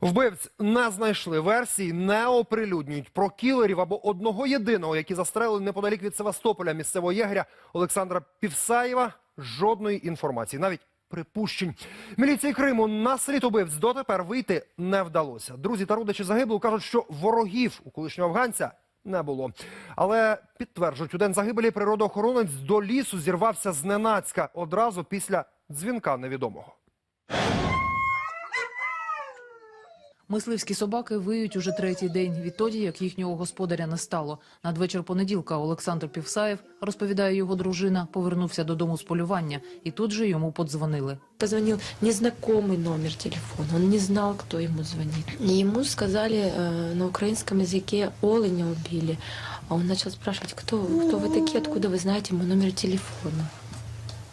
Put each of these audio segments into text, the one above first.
Вбивць не знайшли версій, не оприлюднюють про кілерів або одного єдиного, які застрелили неподалік від Севастополя місцевого єгеря Олександра Півсаєва. Жодної інформації, навіть припущень. Міліції Криму на слід убивць дотепер вийти не вдалося. Друзі та родичі загиблого кажуть, що ворогів у колишнього афганця не було. Але підтверджують, у день загибелі природоохоронець до лісу зірвався зненацька одразу після дзвінка невідомого. Мисливські собаки виють уже третій день відтоді, як їхнього господаря не стало. Надвечір понеділка Олександр Півсаєв, розповідає його дружина, повернувся додому з полювання, і тут же йому подзвонили. Позвонил незнакомый номер телефона, он не знал, кто ему звонит. И ему сказали э, на украинском языке «Оленя убили». А он начал спрашивать, кто, кто вы такие, откуда вы знаете мой номер телефона.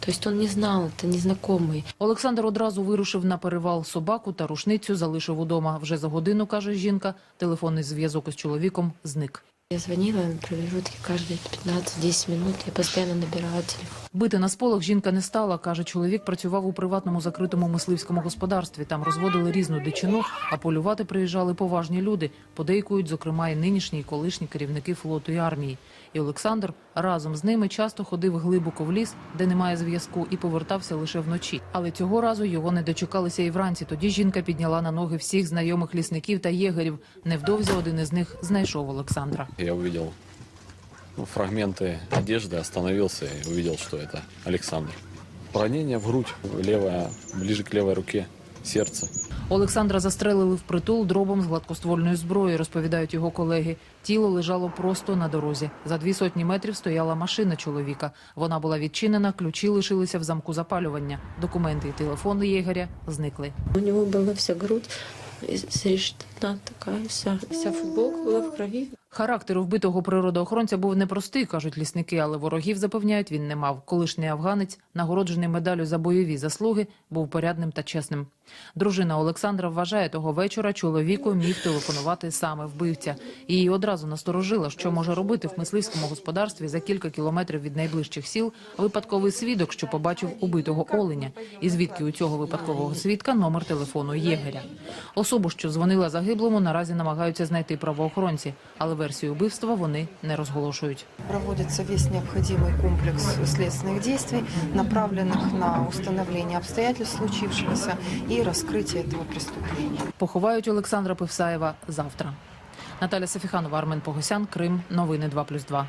То есть он не знал, это незнакомый. Олександр одразу вирушив на перевал собаку та рушницю залишив удома. Вже за годину, каже жінка, телефонний зв'язок із чоловіком зник. Я звонила им промежутки каждые 15-10 минут, я постоянно набирала телефон. Бити на сполох жінка не стала. Каже, чоловік працював у приватному закритому мисливському господарстві. Там розводили різну дичину, а полювати приїжджали поважні люди. Подейкують, зокрема, і нинішні, і колишні керівники флоту і армії. І Олександр разом з ними часто ходив глибоко в ліс, де немає зв'язку, і повертався лише вночі. Але цього разу його не дочекалися і вранці. Тоді жінка підняла на ноги всіх знайомих лісників та єгерів. Невдовзі один із них знайшов Олександра. Я ну, фрагменты одежды, остановился и увидел, что это Александр. Ранение в грудь, левая, ближе к левой руке, сердце. Олександра застрелили в притул дробом з гладкоствольної зброї, розповідають його колеги. Тіло лежало просто на дорозі. За дві сотні метрів стояла машина чоловіка. Вона була відчинена, ключі лишилися в замку запалювання. Документи і телефони єгеря зникли. У него была вся грудь изрешетена такая, вся, вся футболка была в крови. Характер вбитого природоохоронця був непростий, кажуть лісники, але ворогів запевняють, він не мав. Колишній афганець, нагороджений медаллю за бойові заслуги, був порядним та чесним. Дружина Олександра вважає, того вечора чоловіку міг телефонувати саме вбивця. Її одразу насторожила, що може робити в мисливському господарстві за кілька кілометрів від найближчих сіл випадковий свідок, що побачив убитого оленя. І звідки у цього випадкового свідка номер телефону єгеря. Особу, що дзвонила загиблому, наразі намагаються знайти правоохоронці, але версію вбивства вони не розголошують. Проводится весь необходимый комплекс следственных действий, направленных на установление обстоятельств случившегося и раскрытие этого преступления. Поховають Олександра Пивсаєва завтра. Наталя Сафіханова, Армен Погосян, Крим. Новини 2+,2.